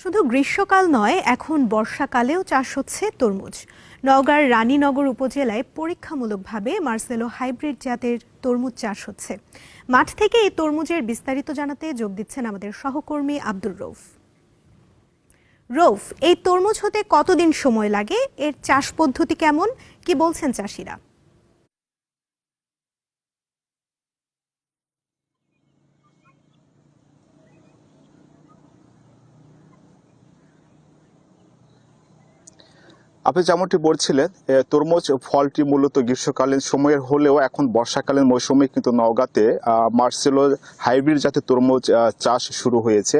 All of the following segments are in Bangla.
শুধু গ্রীষ্মকাল নয়, এখন বর্ষাকালেও চাষ হচ্ছে তরমুজ। নওগাঁর রানীনগর উপজেলায় পরীক্ষামূলকভাবে মার্সেলো হাইব্রিড জাতের তরমুজ চাষ হচ্ছে। মাঠ থেকে এই তরমুজের বিস্তারিত জানাতে যোগ দিচ্ছেন আমাদের সহকর্মী আব্দুর রৌফ রৌফ এই তরমুজ হতে কতদিন সময় লাগে? এর চাষ পদ্ধতি কেমন? কি বলছেন চাষিরা? আপনি যেমনটি বলছিলেন তরমুজ ফলটি মূলত গ্রীষ্মকালীন সময়ের হলেও এখন বর্ষাকালীন মৌসুমে কিন্তু নওগাঁতে মার্সেলো হাইব্রিড জাতের তরমুজ চাষ শুরু হয়েছে।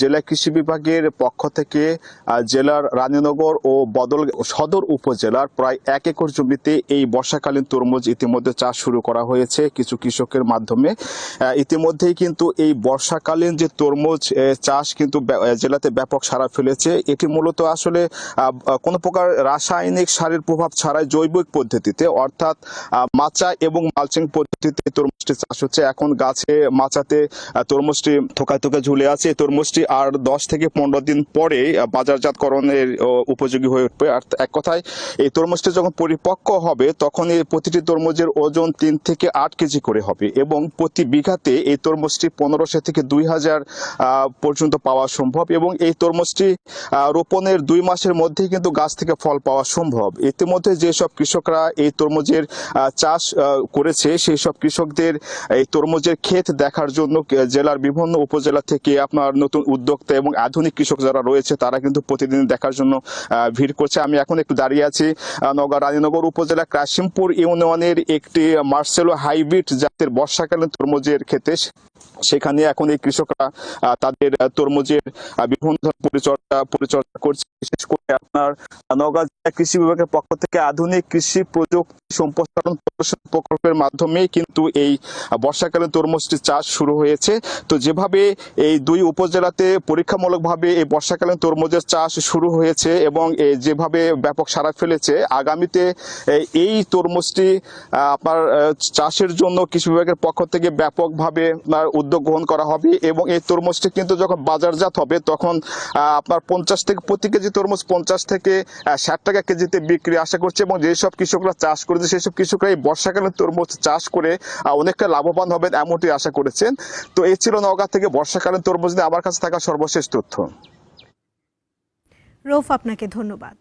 জেলা কৃষি বিভাগের পক্ষ থেকে জেলার রানীনগর ও বদল, সদর উপজেলার প্রায় এক একর জমিতে এই বর্ষাকালীন তরমুজ ইতিমধ্যে চাষ শুরু করা হয়েছে কিছু কৃষকের মাধ্যমে। ইতিমধ্যেই কিন্তু এই বর্ষাকালীন যে তরমুজ চাষ কিন্তু জেলাতে ব্যাপক সাড়া ফেলেছে। এটি মূলত আসলে কোনো প্রকার রাসায়নিক সারের প্রভাব ছাড়াই জৈবিক পদ্ধতিতে, অর্থাৎ মাচা এবং মালচিং পদ্ধতিতে তরমুজটি চাষ হচ্ছে। এখন গাছে, মাচাতে তরমুজটি থোকায় থোকায় ঝুলে আছে। তরমুজটি আর দশ থেকে পনেরো দিন পরে বাজারজাতকরণের উপযোগী হয়ে উঠবে। আর এক কথায়, এই তরমুজটি যখন পরিপক্ক হবে, তখন এই প্রতিটি তরমুজের ওজন তিন থেকে আট কেজি করে হবে এবং প্রতি বিঘাতে এই তরমুজটি পনেরোশো থেকে দুই হাজার পর্যন্ত পাওয়া সম্ভব এবং এই তরমুজটি রোপণের দুই মাসের মধ্যেই কিন্তু গাছ থেকে ফল পাওয়া সম্ভব। ইতিমধ্যে যেসব কৃষকরা এই তরমুজের চাষ করেছে সেই সব কৃষকদের, এই তরমুজের ক্ষেত দেখার জন্য জেলার বিভিন্ন উপজেলা থেকে আপনার নতুন উদ্যোক্তা এবং আধুনিক কৃষক যারা রয়েছে, তারা কিন্তু প্রতিদিন দেখার জন্য ভিড় করছে। আমি এখন একটু দাঁড়িয়ে আছি নওগাঁ রানীনগর উপজেলা কাশিমপুর ইউনিয়নের একটি মার্সেলো হাইব্রিড জাতের বর্ষাকালীন তরমুজের ক্ষেতে। সেখানে এখন এই কৃষকরা তাদের তরমুজের বিভিন্ন ধরনের পরিচর্যা পরিচর্যা করছে। বিশেষ করে আপনার নওগাঁ কৃষি বিভাগের পক্ষ থেকে আধুনিক কৃষি প্রযুক্তি সম্প্রসারণ প্রদর্শন প্রকল্পের মাধ্যমে কিন্তু এই বর্ষাকালীন তরমুজটি চাষ শুরু হয়েছে। তো যেভাবে এই দুই উপজেলাতে পরীক্ষামূলকভাবে এই বর্ষাকালীন তরমুজের চাষ শুরু হয়েছে এবং যেভাবে ব্যাপক সাড়া ফেলেছে, আগামীতে এই- তরমুজটি আপনার চাষের জন্য কৃষি বিভাগের পক্ষ থেকে ব্যাপকভাবে আপনার গ্রহণ করা হবে এবং এই তরমুজটি কিন্তু যখন বাজারজাত হবে তখন আপনার পঞ্চাশ থেকে প্রতি কেজি তরমুজ পঞ্চাশ থেকে ষাট টাকা কেজিতে বিক্রি আশা করছে এবং যেসব কৃষকরা চাষ করেছে সেসব কৃষকরা এই বর্ষাকালীন তরমুজ চাষ করে অনেকটা লাভবান হবেন এমনটি আশা করেছেন। তো এই ছিল নওগাঁ থেকে বর্ষাকালীন তরমুজ নিয়ে আমার কাছে থাকা সর্বশেষ তথ্য। রৌফ, আপনাকে ধন্যবাদ।